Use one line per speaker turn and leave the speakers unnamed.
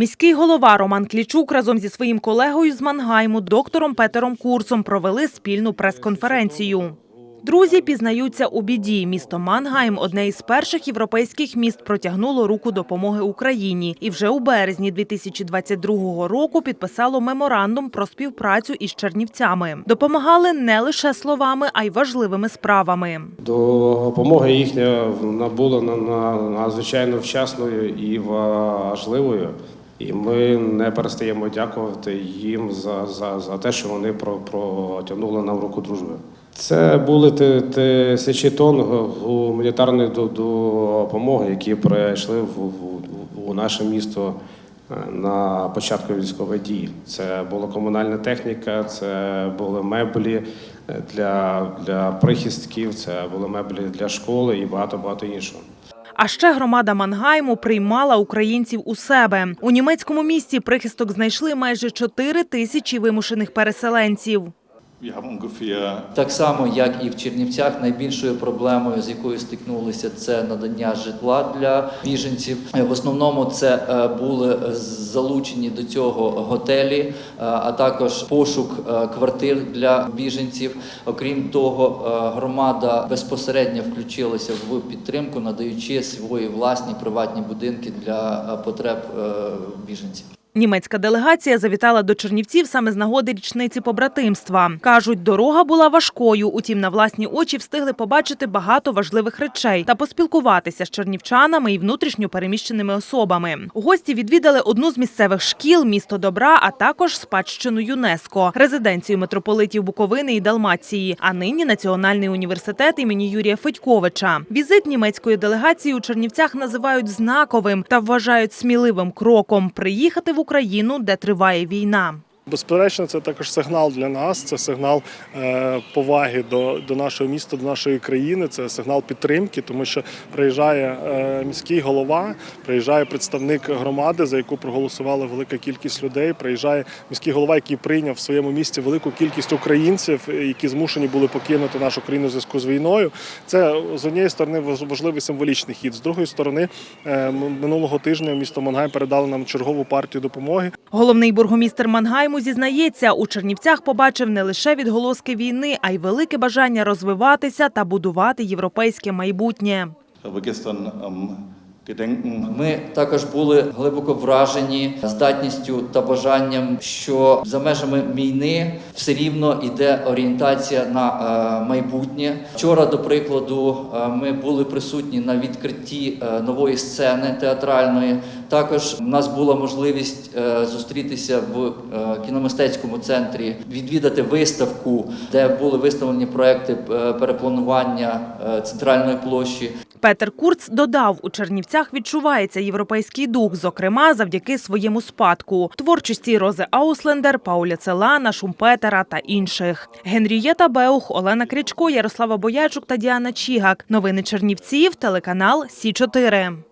Міський голова Роман Клічук разом зі своїм колегою з Мангайму, доктором Петером Курсом, провели спільну прес-конференцію. Друзі пізнаються у біді. Місто Мангайм, одне із перших європейських міст, протягнуло руку допомоги Україні і вже у березні 2022 року підписало меморандум про співпрацю із Чернівцями. Допомагали не лише словами, а й важливими справами.
Допомога їхня була на- на- надзвичайно вчасною і важливою. І ми не перестаємо дякувати їм за, за, за те, що вони про, протягнули нам руку дружби. Це були ти- тисячі тонн гуманітарної до- допомоги, які прийшли в, в- у наше місто е, на початку військової дії. Це була комунальна техніка, це були меблі е, для, для прихистків, це були меблі для школи і багато багато іншого.
А ще громада Мангайму приймала українців у себе. У німецькому місті прихисток знайшли майже 4 тисячі вимушених переселенців.
Так само, як і в Чернівцях, найбільшою проблемою, з якою стикнулися, це надання житла для біженців. В основному це е, були залучені до цього готелі, е, а також пошук е, квартир для біженців. Окрім того, громада безпосередньо включилася в підтримку, надаючи свої власні приватні будинки для потреб біженців.
Німецька делегація завітала до Чернівців саме з нагоди річниці побратимства. Кажуть, дорога була важкою, утім на власні очі встигли побачити багато важливих речей та поспілкуватися з чернівчанами і внутрішньо переміщеними особами. Гості відвідали одну з місцевих шкіл, місто добра, а також спадщину ЮНЕСКО, резиденцію митрополитів Буковини і Далмації, а нині Національний університет імені Юрія Федьковича. Візит німецької делегації у Чернівцях називають знаковим та вважають сміливим кроком приїхати в Україну, де триває війна.
Безперечно, це також сигнал для нас. Це сигнал е, поваги до, до нашого міста, до нашої країни. Це сигнал підтримки, тому що приїжджає е, міський голова, приїжджає представник громади, за яку проголосувала велика кількість людей. Приїжджає міський голова, який прийняв в своєму місті велику кількість українців, які змушені були покинути нашу країну в зв'язку з війною. Це з однієї сторони важ- важливий символічний хід. З другої сторони, е, минулого тижня місто Мангайм передало нам чергову партію допомоги.
Головний бургомістр Мангайму зізнається, у Чернівцях побачив не лише відголоски війни, а й велике бажання розвиватися та будувати європейське майбутнє.
Ми також були глибоко вражені здатністю та бажанням, що за межами війни все рівно йде орієнтація на е, майбутнє. Вчора, до прикладу, е, ми були присутні на відкритті е, нової сцени театральної. Також у нас була можливість зустрітися в кіномистецькому центрі, відвідати виставку, де були виставлені проекти перепланування центральної площі.
Петер Курц додав, у Чернівцях відчувається європейський дух, зокрема завдяки своєму спадку творчості Рози Ауслендер, Пауля Целана, Шумпетера та інших. Генрієта Беух, Олена Крячко, Ярослава Боячук та Діана Чігак. Новини Чернівців, телеканал Сі 4